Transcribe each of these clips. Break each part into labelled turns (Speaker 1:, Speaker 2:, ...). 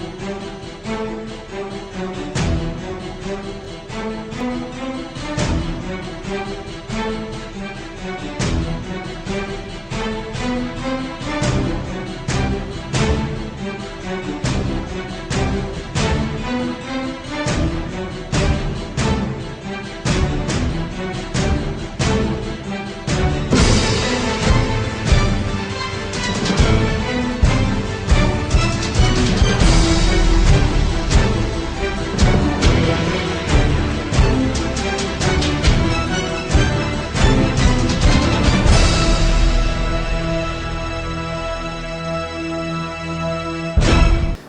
Speaker 1: Thank you.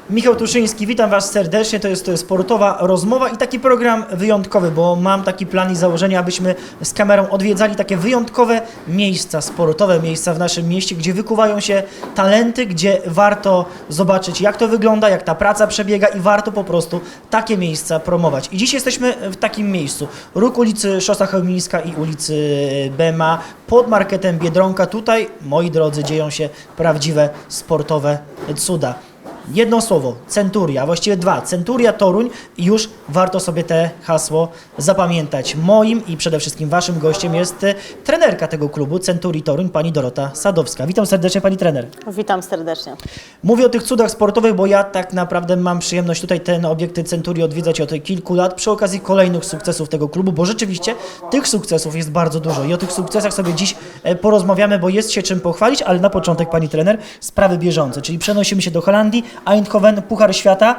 Speaker 1: Michał Tuszyński, witam Was serdecznie. To jest to jest sportowa rozmowa i taki program wyjątkowy, bo mam taki plan i założenie, abyśmy z kamerą odwiedzali takie wyjątkowe miejsca sportowe, miejsca w naszym mieście, gdzie wykuwają się talenty, gdzie warto zobaczyć, jak to wygląda, jak ta praca przebiega i warto po prostu takie miejsca promować. I dziś jesteśmy w takim miejscu. Róg ulicy Szosta Chełmińska i ulicy Bema pod marketem Biedronka. Tutaj, moi drodzy, dzieją się prawdziwe sportowe cuda. Jedno słowo, Centuria, właściwie dwa, Centuria Toruń już warto sobie te hasło zapamiętać. Moim i przede wszystkim waszym gościem jest e, trenerka tego klubu Centurii Toruń, pani Dorota Sadowska. Witam serdecznie pani trener.
Speaker 2: Witam serdecznie.
Speaker 1: Mówię o tych cudach sportowych, bo ja tak naprawdę mam przyjemność tutaj ten obiekty Centurii odwiedzać od kilku lat przy okazji kolejnych sukcesów tego klubu, bo rzeczywiście tych sukcesów jest bardzo dużo i o tych sukcesach sobie dziś e, porozmawiamy, bo jest się czym pochwalić, ale na początek pani trener sprawy bieżące, czyli przenosimy się do Holandii, Eindhoven, Puchar Świata,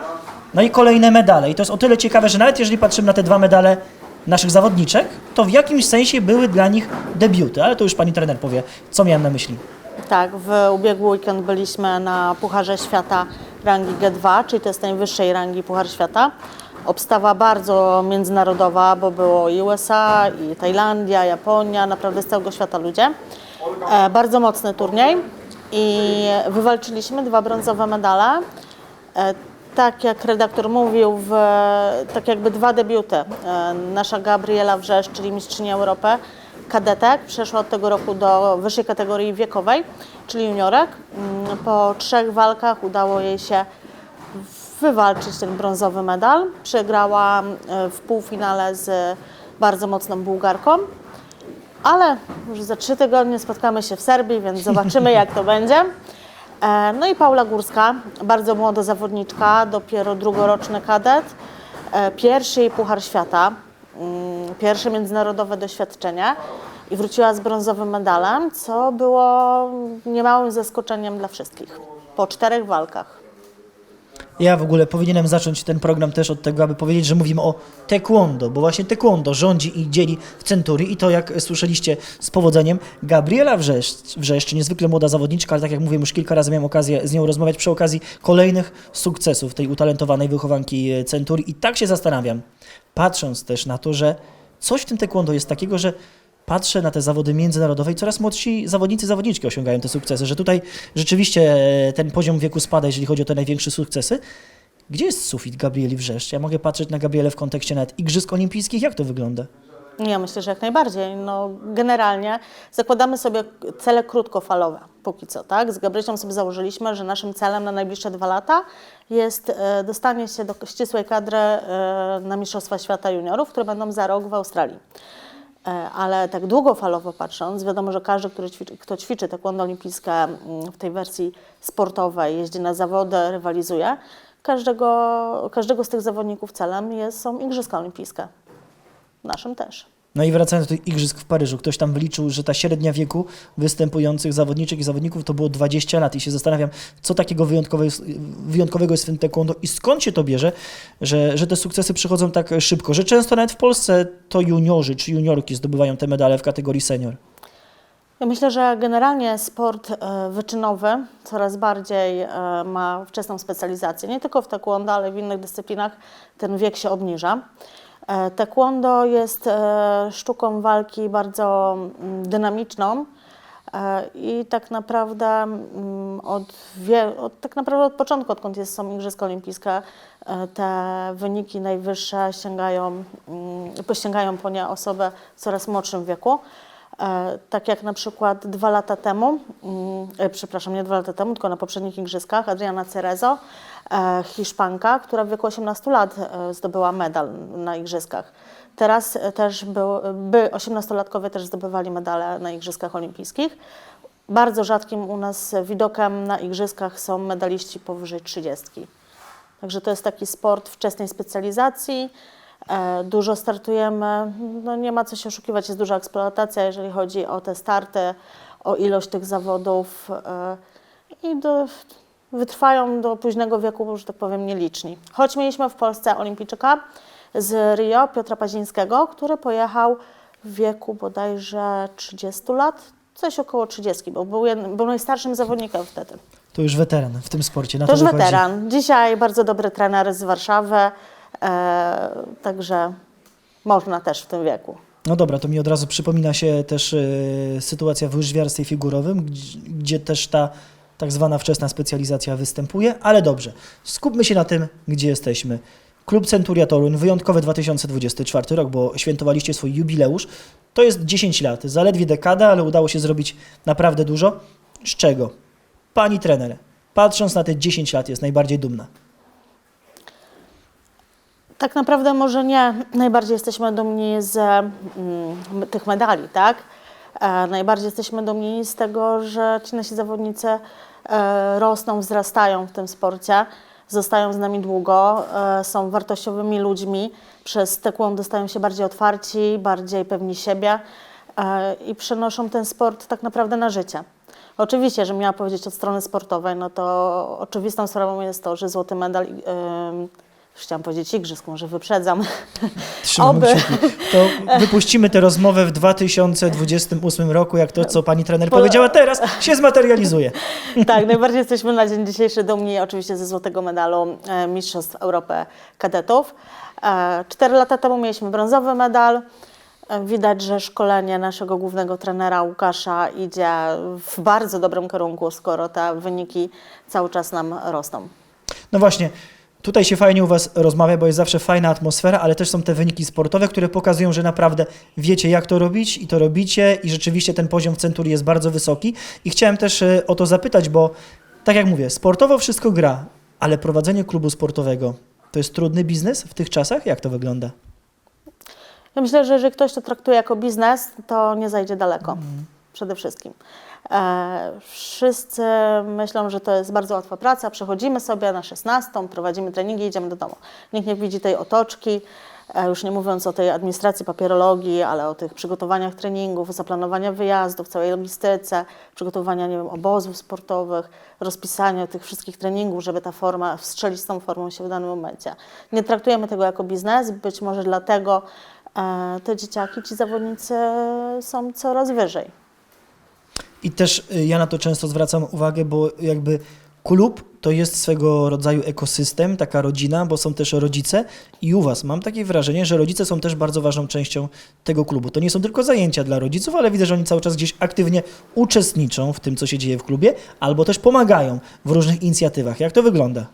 Speaker 1: no i kolejne medale. I to jest o tyle ciekawe, że nawet jeżeli patrzymy na te dwa medale naszych zawodniczek, to w jakimś sensie były dla nich debiuty, ale to już pani trener powie, co miałem na myśli.
Speaker 2: Tak, w ubiegły weekend byliśmy na Pucharze Świata rangi G2, czyli to jest najwyższej rangi Puchar Świata. Obstawa bardzo międzynarodowa, bo było i USA, i Tajlandia, Japonia, naprawdę z całego świata ludzie. E, bardzo mocny turniej i wywalczyliśmy dwa brązowe medale. E, tak jak redaktor mówił, w, tak jakby dwa debiuty. E, nasza Gabriela Wrzesz, czyli mistrzyni Europy, kadetek, przeszła od tego roku do wyższej kategorii wiekowej, czyli juniorek. Mm, Po trzech walkach udało jej się wywalczyć ten brązowy medal. Przegrała e, w półfinale z bardzo mocną Bułgarką. Ale już za trzy tygodnie spotkamy się w Serbii, więc zobaczymy jak to będzie. E, No i Paula Górska, bardzo młoda zawodniczka, dopiero drugoroczny kadet. E, Pierwszy jej Puchar Świata, mm, pierwsze międzynarodowe doświadczenie i wróciła z brązowym medalem, co było niemałym zaskoczeniem dla wszystkich. Po czterech walkach.
Speaker 1: Ja w ogóle powinienem zacząć ten program też od tego, aby powiedzieć, że mówimy o taekwondo, bo właśnie taekwondo rządzi i dzieli w Centurii i to jak słyszeliście z powodzeniem, Gabriela Wrzeszcz, Wrzeszcz, niezwykle młoda zawodniczka, ale tak jak mówię, już kilka razy miałem okazję z nią rozmawiać przy okazji kolejnych sukcesów tej utalentowanej wychowanki e, Centurii i tak się zastanawiam, patrząc też na to, że coś w tym taekwondo jest takiego, że patrzę na te zawody międzynarodowe i coraz młodsi zawodnicy, zawodniczki osiągają te sukcesy, że tutaj rzeczywiście e, ten poziom wieku spada, jeżeli chodzi o te największe sukcesy. Gdzie jest sufit Gabrieli Wrzeszcz? Ja mogę patrzeć na Gabrielę w kontekście nawet Igrzysk Olimpijskich. Jak to wygląda?
Speaker 2: Ja myślę, że jak najbardziej. No, generalnie zakładamy sobie cele krótkofalowe, póki co, tak? Z Gabrysią sobie założyliśmy, że naszym celem na najbliższe dwa lata jest e, dostanie się do ścisłej kadry e, na Mistrzostwa Świata Juniorów, które będą za rok w Australii. E, Ale tak długofalowo patrząc, wiadomo, że każdy, który ćwiczy, kto ćwiczy taekwondo olimpijskie mm, w tej wersji sportowej, jeździ na zawody, rywalizuje, każdego, każdego z tych zawodników celem jest, są Igrzyska Olimpijskie. Naszym też.
Speaker 1: No i wracając do tych Igrzysk w Paryżu, ktoś tam wyliczył, że ta średnia wieku występujących zawodniczek i zawodników to było 20 lat i się zastanawiam, co takiego wyjątkowego jest, w tym taekwondo i skąd się to bierze, że, że te sukcesy przychodzą tak szybko, że często nawet w Polsce to juniorzy czy juniorki zdobywają te medale w kategorii senior.
Speaker 2: Ja myślę, że generalnie sport e, wyczynowy coraz bardziej e, ma wczesną specjalizację. Nie tylko w taekwondo, ale w innych dyscyplinach ten wiek się obniża. E, Taekwondo jest e, sztuką walki bardzo mm, dynamiczną e, i tak naprawdę mm, od, od, tak naprawdę od początku, odkąd jest, są Igrzyska Olimpijskie, te wyniki najwyższe sięgają, mm, sięgają po nie osoby w coraz młodszym wieku. E, Tak jak na przykład dwa lata temu, mm, e, przepraszam, nie dwa lata temu, tylko na poprzednich igrzyskach, Adriana Cerezo e, Hiszpanka, która w wieku 18 lat zdobyła medal na igrzyskach. Teraz też był, by 18-latkowie też zdobywali medale na Igrzyskach Olimpijskich. Bardzo rzadkim u nas widokiem na igrzyskach są medaliści powyżej 30. Także to jest taki sport wczesnej specjalizacji. E, Dużo startujemy, no nie ma co się oszukiwać, jest duża eksploatacja, jeżeli chodzi o te starty, o ilość tych zawodów e, i do, wytrwają do późnego wieku, że tak powiem, nieliczni. Choć mieliśmy w Polsce olimpijczyka z Rio, Piotra Pazińskiego, który pojechał w wieku bodajże 30 lat, coś około 30, bo był, jednym, był najstarszym zawodnikiem wtedy.
Speaker 1: To już weteran w tym sporcie. Na
Speaker 2: To już
Speaker 1: wychodzi.
Speaker 2: weteran. Dzisiaj bardzo dobry trener z Warszawy, także można też w tym wieku.
Speaker 1: No dobra, to mi od razu przypomina się też e, sytuacja w łyżwiarstwie figurowym, gdzie, gdzie też ta tak zwana wczesna specjalizacja występuje, ale dobrze. Skupmy się na tym, gdzie jesteśmy. Klub Centuria Toruń, wyjątkowy 2024 rok, bo świętowaliście swój jubileusz. To jest 10 lat, zaledwie dekada, ale udało się zrobić naprawdę dużo. Z czego? Pani trener, patrząc na te 10 lat, jest najbardziej dumna.
Speaker 2: Tak naprawdę może nie najbardziej jesteśmy dumni z mm, tych medali, tak? E, najbardziej jesteśmy dumni z tego, że ci nasi zawodnicy e, rosną, wzrastają w tym sporcie, zostają z nami długo, e, są wartościowymi ludźmi, przez taekwondo stają się bardziej otwarci, bardziej pewni siebie e, i przenoszą ten sport tak naprawdę na życie. Oczywiście, że miała powiedzieć od strony sportowej, no to oczywistą sprawą jest to, że złoty medal, ym, już chciałam powiedzieć igrzysk, może wyprzedzam.
Speaker 1: Trzymamy
Speaker 2: Oby.
Speaker 1: kciuki. To wypuścimy tę rozmowę w 2028 roku, jak to, co pani trener
Speaker 2: Po-
Speaker 1: powiedziała teraz, się zmaterializuje.
Speaker 2: tak, najbardziej jesteśmy na dzień dzisiejszy dumni oczywiście ze złotego medalu e, Mistrzostw Europy Kadetów. E, Cztery lata temu mieliśmy brązowy medal. E, Widać, że szkolenie naszego głównego trenera Łukasza idzie w bardzo dobrym kierunku, skoro te wyniki cały czas nam rosną.
Speaker 1: No właśnie, tutaj się fajnie u Was rozmawia, bo jest zawsze fajna atmosfera, ale też są te wyniki sportowe, które pokazują, że naprawdę wiecie, jak to robić i to robicie i rzeczywiście ten poziom w Centurii jest bardzo wysoki. I chciałem też e, o to zapytać, bo tak jak mówię, sportowo wszystko gra, ale prowadzenie klubu sportowego to jest trudny biznes w tych czasach? Jak to wygląda?
Speaker 2: Ja myślę, że jeżeli ktoś to traktuje jako biznes, to nie zajdzie daleko. Przede wszystkim. Wszyscy myślą, że to jest bardzo łatwa praca. Przechodzimy sobie na 16, prowadzimy treningi i idziemy do domu. Nikt nie widzi tej otoczki, e, już nie mówiąc o tej administracji, papierologii, ale o tych przygotowaniach treningów, zaplanowania wyjazdów, całej logistyce, przygotowania nie wiem, obozów sportowych, rozpisania tych wszystkich treningów, żeby ta forma strzelić z tą formą się w danym momencie. Nie traktujemy tego jako biznes, być może dlatego e, te dzieciaki, ci zawodnicy są coraz wyżej.
Speaker 1: I też y, ja na to często zwracam uwagę, bo jakby klub to jest swego rodzaju ekosystem, taka rodzina, bo są też rodzice i u Was mam takie wrażenie, że rodzice są też bardzo ważną częścią tego klubu. To nie są tylko zajęcia dla rodziców, ale widzę, że oni cały czas gdzieś aktywnie uczestniczą w tym, co się dzieje w klubie, albo też pomagają w różnych inicjatywach. Jak to wygląda?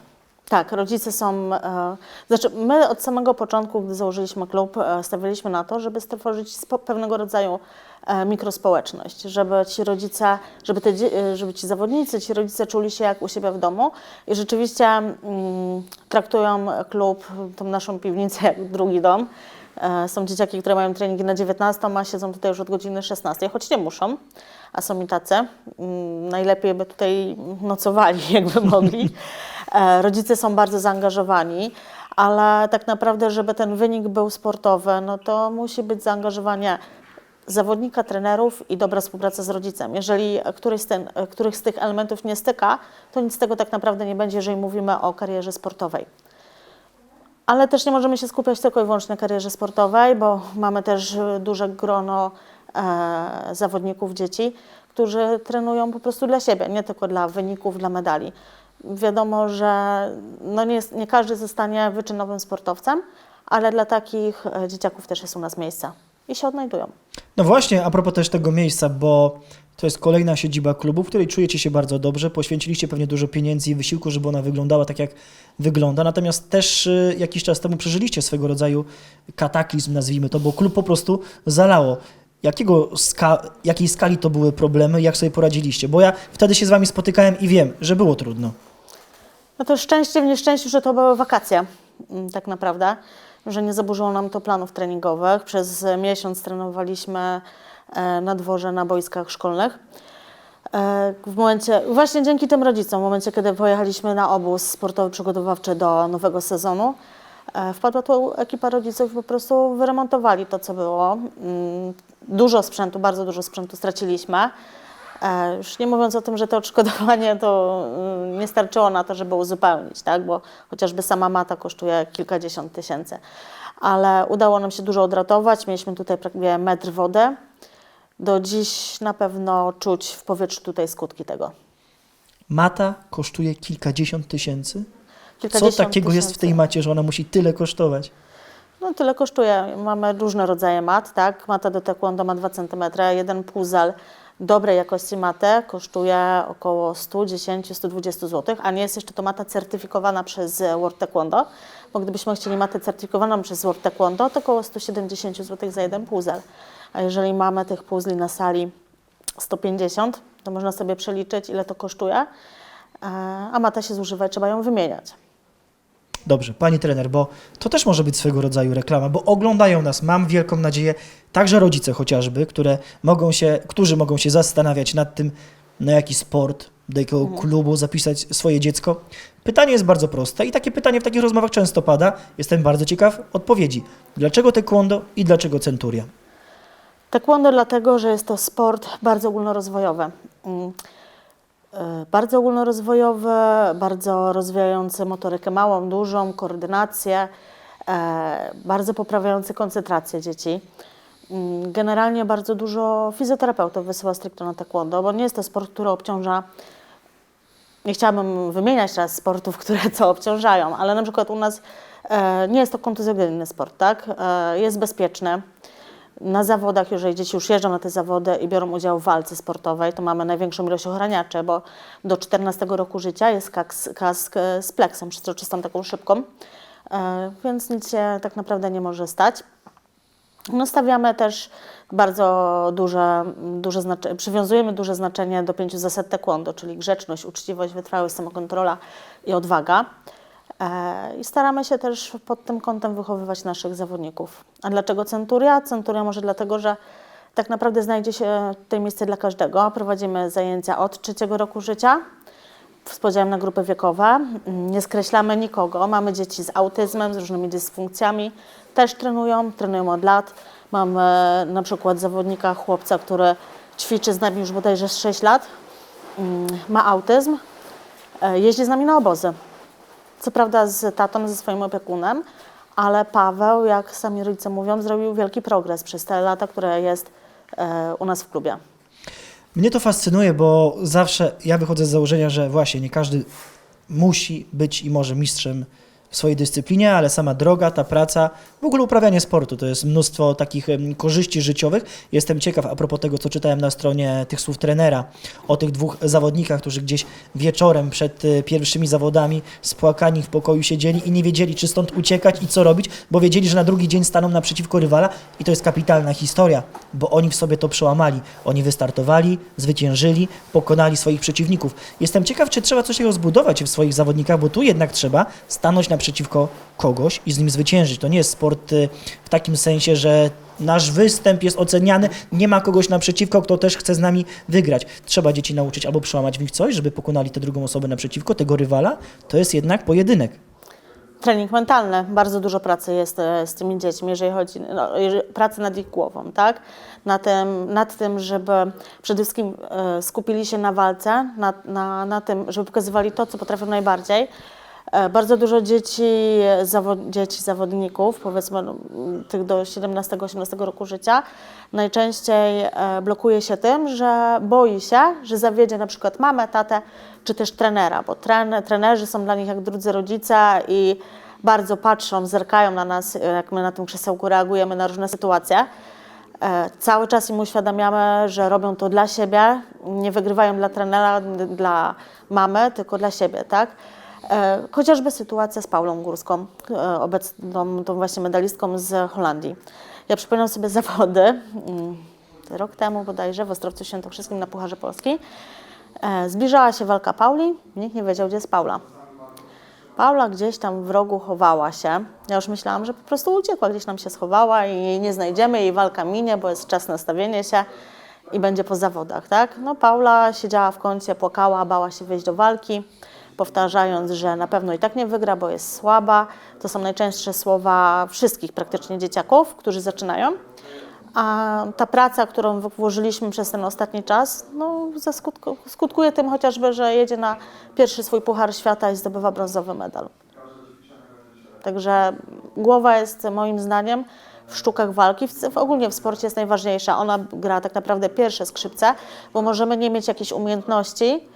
Speaker 2: Tak, rodzice są. E, znaczy, my od samego początku, gdy założyliśmy klub, e, stawialiśmy na to, żeby stworzyć pewnego rodzaju e, mikrospołeczność, żeby ci rodzice, żeby, te, żeby ci zawodnicy, ci rodzice czuli się jak u siebie w domu i rzeczywiście mm, traktują klub, tą naszą piwnicę jak drugi dom. Są dzieciaki, które mają treningi na 19, a siedzą tutaj już od godziny 16, choć nie muszą, a są i tacy. Mm, Najlepiej by tutaj nocowali, jakby mogli. E, Rodzice są bardzo zaangażowani, ale tak naprawdę, żeby ten wynik był sportowy, no to musi być zaangażowanie zawodnika, trenerów i dobra współpraca z rodzicem. Jeżeli któryś z, ten, z tych elementów nie styka, to nic z tego tak naprawdę nie będzie, jeżeli mówimy o karierze sportowej. Ale też nie możemy się skupiać tylko i wyłącznie na karierze sportowej, bo mamy też duże grono e, zawodników, dzieci, którzy trenują po prostu dla siebie, nie tylko dla wyników, dla medali. Wiadomo, że no nie, nie każdy zostanie wyczynowym sportowcem, ale dla takich e, dzieciaków też jest u nas miejsce i się odnajdują.
Speaker 1: No właśnie, a propos też tego miejsca, bo to jest kolejna siedziba klubu, w której czujecie się bardzo dobrze. Poświęciliście pewnie dużo pieniędzy i wysiłku, żeby ona wyglądała tak, jak wygląda. Natomiast też y, jakiś czas temu przeżyliście swego rodzaju kataklizm, nazwijmy to, bo klub po prostu zalało. Jakiego ska jakiej skali to były problemy, jak sobie poradziliście? Bo ja wtedy się z wami spotykałem i wiem, że było trudno.
Speaker 2: No to szczęście w nieszczęściu, że to były wakacje, mm, tak naprawdę, że nie zaburzyło nam to planów treningowych. Przez miesiąc trenowaliśmy e, na dworze, na boiskach szkolnych. E, W momencie, właśnie dzięki tym rodzicom, w momencie, kiedy pojechaliśmy na obóz sportowy przygotowawczy do nowego sezonu, e, wpadła tu ekipa rodziców po prostu wyremontowali to, co było. Mm, Dużo sprzętu, bardzo dużo sprzętu straciliśmy. E, Już nie mówiąc o tym, że to odszkodowanie to mm, nie starczyło na to, żeby uzupełnić, tak? bo chociażby sama mata kosztuje kilkadziesiąt tysięcy. Ale udało nam się dużo odratować. Mieliśmy tutaj prawie metr wody. Do dziś na pewno czuć w powietrzu tutaj skutki tego.
Speaker 1: Mata kosztuje kilkadziesiąt tysięcy? Co
Speaker 2: Kilkadziesiąt
Speaker 1: takiego jest w tej
Speaker 2: tysięcy.
Speaker 1: macie, że ona musi tyle kosztować?
Speaker 2: No tyle kosztuje. Mamy różne rodzaje mat, tak? Mata do taekwondo ma 2 cm. Jeden puzzle dobrej jakości matę kosztuje około 110-120 zł, a nie jest jeszcze to mata certyfikowana przez World Taekwondo, bo gdybyśmy chcieli matę certyfikowaną przez World Taekwondo, to około 170 zł za jeden puzzle. A jeżeli mamy tych puzli na sali 150, to można sobie przeliczyć, ile to kosztuje, a mata się zużywa i trzeba ją wymieniać.
Speaker 1: Dobrze, pani trener, bo to też może być swego rodzaju reklama, bo oglądają nas, mam wielką nadzieję, także rodzice chociażby, które mogą się, którzy mogą się zastanawiać nad tym, na jaki sport, do jakiego
Speaker 2: Mhm.
Speaker 1: klubu zapisać swoje dziecko. Pytanie jest bardzo proste i takie pytanie w takich rozmowach często pada. Jestem bardzo ciekaw odpowiedzi. Dlaczego taekwondo i dlaczego centuria?
Speaker 2: Taekwondo dlatego, że jest to sport bardzo ogólnorozwojowy. E, Bardzo ogólnorozwojowy, bardzo rozwijający motorykę małą, dużą, koordynację, e, bardzo poprawiający koncentrację dzieci. Mm, Generalnie bardzo dużo fizjoterapeutów wysyła stricte na taekwondo, bo nie jest to sport, który obciąża nie chciałabym wymieniać teraz sportów, które co obciążają, ale na przykład u nas e, nie jest to kontuzjogenny sport, tak? Jest bezpieczny. Na zawodach, jeżeli dzieci już jeżdżą na te zawody i biorą udział w walce sportowej, to mamy największą ilość ochraniaczy, bo do 14 roku życia jest kask, e, z pleksem, przezroczystą taką szybką, e, więc nic się tak naprawdę nie może stać. No, stawiamy też bardzo duże, duże znaczenie, przywiązujemy duże znaczenie do pięciu zasad taekwondo, czyli grzeczność, uczciwość, wytrwałość, samokontrola i odwaga. E, I staramy się też pod tym kątem wychowywać naszych zawodników. A dlaczego Centuria? Centuria może dlatego, że tak naprawdę znajdzie się tutaj miejsce dla każdego. Prowadzimy zajęcia od trzeciego roku życia z podziałem na grupy wiekowe. Nie skreślamy nikogo. Mamy dzieci z autyzmem, z różnymi dysfunkcjami. Też trenują, trenują od lat. Mamy na przykład zawodnika, chłopca, który ćwiczy z nami już bodajże z 6 lat. Mm, Ma autyzm. E, Jeździ z nami na obozy. Co prawda z tatą, ze swoim opiekunem, ale Paweł, jak sami rodzice mówią, zrobił wielki progres przez te lata, które jest e, u nas w klubie.
Speaker 1: Mnie to fascynuje, bo zawsze ja wychodzę z założenia, że właśnie nie każdy musi być i może mistrzem swojej dyscyplinie, ale sama droga, ta praca, w ogóle uprawianie sportu, to jest mnóstwo takich korzyści życiowych. Jestem ciekaw, a propos tego, co czytałem na stronie tych słów trenera, o tych dwóch zawodnikach, którzy gdzieś wieczorem przed e, pierwszymi zawodami spłakani w pokoju siedzieli i nie wiedzieli, czy stąd uciekać i co robić, bo wiedzieli, że na drugi dzień staną naprzeciwko rywala i to jest kapitalna historia, bo oni w sobie to przełamali. Oni wystartowali, zwyciężyli, pokonali swoich przeciwników. Jestem ciekaw, czy trzeba coś takiego zbudować w swoich zawodnikach, bo tu jednak trzeba stanąć naprzeciwko kogoś i z nim zwyciężyć. To nie jest sport y, w takim sensie, że nasz występ jest oceniany, nie ma kogoś naprzeciwko, kto też chce z nami wygrać. Trzeba dzieci nauczyć albo przełamać w nich coś, żeby pokonali tę drugą osobę naprzeciwko, tego rywala. To jest jednak pojedynek.
Speaker 2: Trening mentalny, bardzo dużo pracy jest e, z tymi dziećmi, jeżeli chodzi no, pracy nad ich głową, tak? Na tym, nad tym, żeby przede wszystkim e, skupili się na walce, na, na, na tym, żeby pokazywali to, co potrafią najbardziej. E, bardzo dużo dzieci, e, zawod, dzieci zawodników, powiedzmy no, tych do 17-18 roku życia, najczęściej e, blokuje się tym, że boi się, że zawiedzie na przykład mamę, tatę, czy też trenera, bo tren, trenerzy są dla nich jak drudzy rodzice i bardzo patrzą, zerkają na nas, jak my na tym krzesełku reagujemy na różne sytuacje. Cały czas im uświadamiamy, że robią to dla siebie, nie wygrywają dla trenera, dla mamy, tylko dla siebie, tak? E, Chociażby sytuacja z Paulą Górską, e, obecną tą właśnie medalistką z Holandii. Ja przypominam sobie zawody mm, rok temu bodajże w Ostrowcu Świętokrzyskim na Pucharze Polski. E, Zbliżała się walka Pauli, nikt nie wiedział, gdzie jest Paula. Paula gdzieś tam w rogu chowała się. Ja już myślałam, że po prostu uciekła, gdzieś nam się schowała i jej nie znajdziemy, jej walka minie, bo jest czas na stawienie się i będzie po zawodach, tak? No Paula siedziała w kącie, płakała, bała się wejść do walki, powtarzając, że na pewno i tak nie wygra, bo jest słaba. To są najczęstsze słowa wszystkich praktycznie dzieciaków, którzy zaczynają. A ta praca, którą włożyliśmy przez ten ostatni czas, no, skutkuje tym chociażby, że jedzie na pierwszy swój Puchar Świata i zdobywa brązowy medal. Także głowa jest moim zdaniem w sztukach walki, w, ogólnie w sporcie jest najważniejsza. Ona gra tak naprawdę pierwsze skrzypce, bo możemy nie mieć jakichś umiejętności,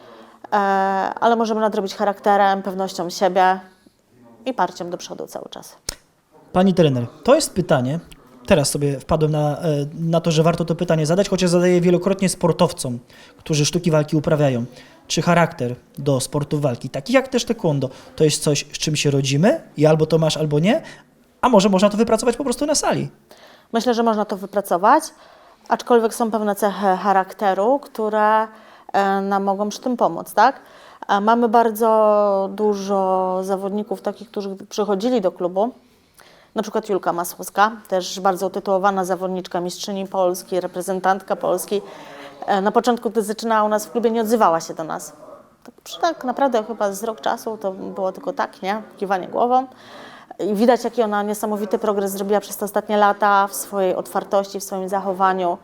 Speaker 2: ale możemy nadrobić charakterem, pewnością siebie i parciem do przodu cały czas.
Speaker 1: Pani trener, to jest pytanie. Teraz sobie wpadłem na, e, na to, że warto to pytanie zadać, chociaż zadaję wielokrotnie sportowcom, którzy sztuki walki uprawiają. Czy charakter do sportów walki, taki jak też taekwondo, to jest coś, z czym się rodzimy i albo to masz, albo nie, a może można to wypracować po prostu na sali?
Speaker 2: Myślę, że można to wypracować, aczkolwiek są pewne cechy charakteru, które e, nam mogą przy tym pomóc, tak? E, Mamy bardzo dużo zawodników takich, którzy przychodzili do klubu, na przykład Julka Masłowska, też bardzo utytułowana zawodniczka, mistrzyni Polski, reprezentantka Polski. E, Na początku, gdy zaczynała u nas w klubie, nie odzywała się do nas. Tak, tak naprawdę chyba z rok czasu to było tylko tak, nie? Kiwanie głową. I widać, jaki ona niesamowity progres zrobiła przez te ostatnie lata w swojej otwartości, w swoim zachowaniu, e,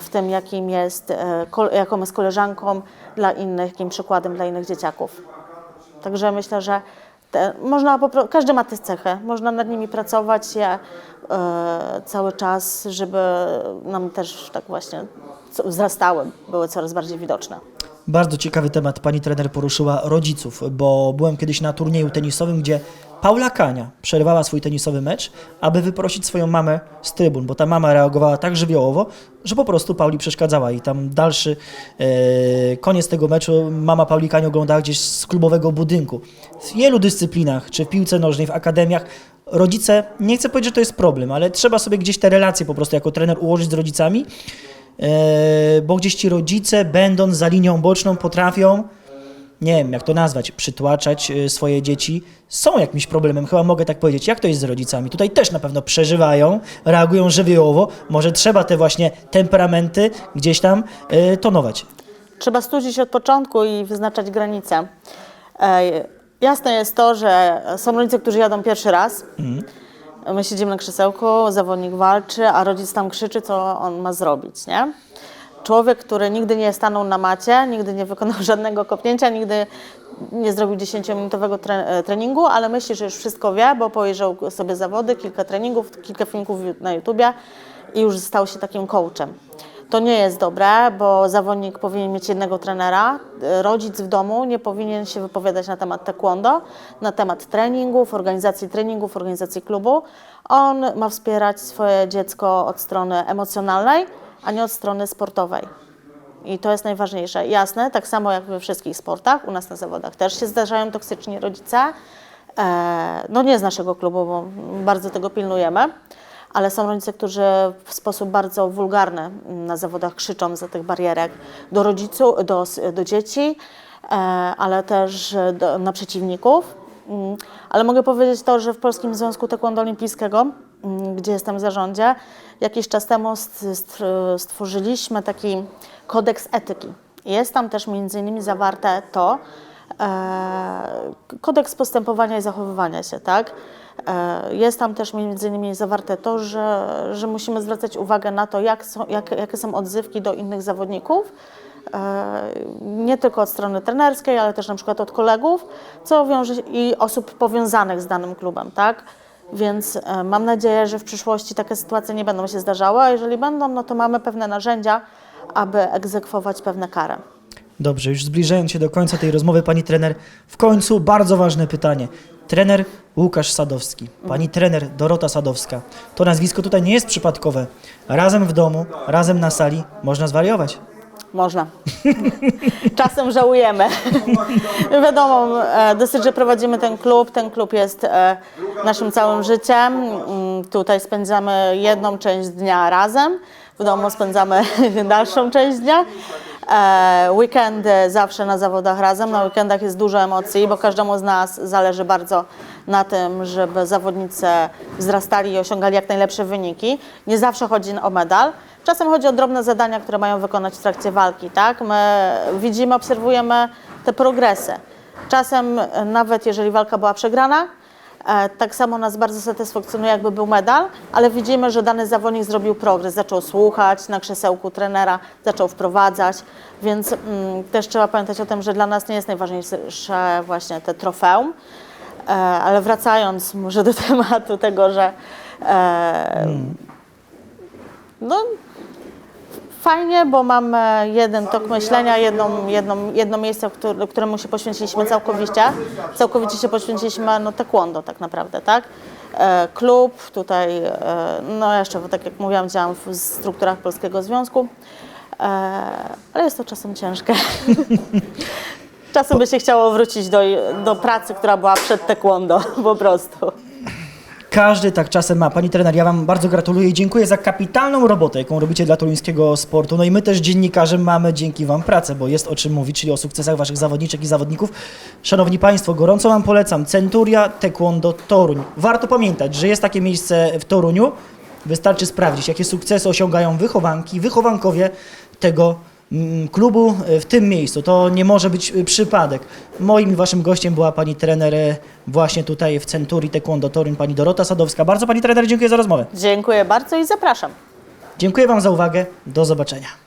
Speaker 2: w tym, jakim jest, e, jaką jest koleżanką dla innych, jakim przykładem dla innych dzieciaków. Także myślę, że te, można każdy ma te cechy, można nad nimi pracować je e, cały czas, żeby nam też tak właśnie wzrastały, były coraz bardziej widoczne.
Speaker 1: Bardzo ciekawy temat pani trener poruszyła rodziców, bo byłem kiedyś na turnieju tenisowym, gdzie Paula Kania przerwała swój tenisowy mecz, aby wyprosić swoją mamę z trybun, bo ta mama reagowała tak żywiołowo, że po prostu Pauli przeszkadzała i tam dalszy e, koniec tego meczu mama Pauli Kani oglądała gdzieś z klubowego budynku. W wielu dyscyplinach, czy w piłce nożnej, w akademiach, rodzice, nie chcę powiedzieć, że to jest problem, ale trzeba sobie gdzieś te relacje po prostu jako trener ułożyć z rodzicami, bo gdzieś ci rodzice, będąc za linią boczną, potrafią, nie wiem jak to nazwać, przytłaczać e, swoje dzieci, są jakimś problemem, chyba mogę tak powiedzieć. Jak to jest z rodzicami? Tutaj też na pewno przeżywają, reagują żywiołowo, może trzeba te właśnie temperamenty gdzieś tam e, tonować.
Speaker 2: Trzeba studzić od początku i wyznaczać granice. E, jasne jest to, że są rodzice, którzy jadą pierwszy raz. My siedzimy na krzesełku, zawodnik walczy, a rodzic tam krzyczy, co on ma zrobić, nie? Człowiek, który nigdy nie stanął na macie, nigdy nie wykonał żadnego kopnięcia, nigdy nie zrobił 10-minutowego tre- e, treningu, ale myśli, że już wszystko wie, bo pojrzał sobie zawody, kilka treningów, kilka filmików na YouTubie i już stał się takim coachem. To nie jest dobre, bo zawodnik powinien mieć jednego trenera. Rodzic w domu nie powinien się wypowiadać na temat taekwondo, na temat treningów, organizacji treningów, organizacji klubu. On ma wspierać swoje dziecko od strony emocjonalnej, a nie od strony sportowej. I to jest najważniejsze. Jasne, tak samo jak we wszystkich sportach, u nas na zawodach też się zdarzają toksyczni rodzice. E, no nie z naszego klubu, bo bardzo tego pilnujemy, ale są rodzice, którzy w sposób bardzo wulgarny mm, na zawodach krzyczą za tych barierek do rodziców, do, do dzieci, e, ale też do, na przeciwników. Mm, Ale mogę powiedzieć to, że w Polskim Związku Taekwondo Olimpijskiego, mm, gdzie jestem w zarządzie, jakiś czas temu st- st- stworzyliśmy taki kodeks etyki. Jest tam też między innymi zawarte to, e, kodeks postępowania i zachowywania się, tak? E, Jest tam też między innymi zawarte to, że, że musimy zwracać uwagę na to, jak są, jak, jakie są odzywki do innych zawodników, e, nie tylko od strony trenerskiej, ale też na przykład od kolegów, co wiąże i osób powiązanych z danym klubem, tak? Więc e, mam nadzieję, że w przyszłości takie sytuacje nie będą się zdarzały, a jeżeli będą, no to mamy pewne narzędzia, aby egzekwować pewne kary.
Speaker 1: Dobrze, już zbliżając się do końca tej rozmowy, pani trener, w końcu bardzo ważne pytanie. Trener Łukasz Sadowski, pani trener Dorota Sadowska. To nazwisko tutaj nie jest przypadkowe. Razem w domu, razem na sali można zwariować.
Speaker 2: Można. Czasem żałujemy. Wiadomo, e, dosyć, że prowadzimy ten klub. Ten klub jest e, naszym całym życiem. Mm, Tutaj spędzamy jedną część dnia razem. W domu spędzamy dalszą część dnia. E, weekendy zawsze na zawodach razem. Na weekendach jest dużo emocji, bo każdemu z nas zależy bardzo na tym, żeby zawodnicy wzrastali i osiągali jak najlepsze wyniki. Nie zawsze chodzi o medal. Czasem chodzi o drobne zadania, które mają wykonać w trakcie walki. Tak? My widzimy, obserwujemy te progresy. Czasem e, nawet jeżeli walka była przegrana, Tak samo nas bardzo satysfakcjonuje, jakby był medal, ale widzimy, że dany zawodnik zrobił progres, zaczął słuchać na krzesełku trenera, zaczął wprowadzać, więc mm, też trzeba pamiętać o tym, że dla nas nie jest najważniejsze właśnie te trofeum, e, ale wracając może do tematu tego, że e, no, fajnie, bo mamy jeden tok myślenia, jedną, jedną, jedno miejsce, które, któremu się poświęciliśmy całkowicie. Całkowicie się poświęciliśmy no, taekwondo tak naprawdę, tak? E, klub, tutaj, e, no jeszcze, bo tak jak mówiłam, działam w strukturach Polskiego Związku, e, ale jest to czasem ciężkie. Czasem by się chciało wrócić do, do pracy, która była przed taekwondo, po prostu.
Speaker 1: Każdy tak czasem ma. Pani trener, ja Wam bardzo gratuluję i dziękuję za kapitalną robotę, jaką robicie dla toruńskiego sportu. No i my też dziennikarze mamy dzięki Wam pracę, bo jest o czym mówić, czyli o sukcesach Waszych zawodniczek i zawodników. Szanowni Państwo, gorąco Wam polecam Centuria Taekwondo Toruń. Warto pamiętać, że jest takie miejsce w Toruniu. Wystarczy sprawdzić, jakie sukcesy osiągają wychowanki, wychowankowie tego klubu e, w tym miejscu. To nie może być e, przypadek. Moim i waszym gościem była pani trener e, właśnie tutaj w Centurii Taekwondo Toruń, pani Dorota Sadowska. Bardzo pani trener dziękuję za rozmowę.
Speaker 2: Dziękuję bardzo i zapraszam.
Speaker 1: Dziękuję wam za uwagę. Do zobaczenia.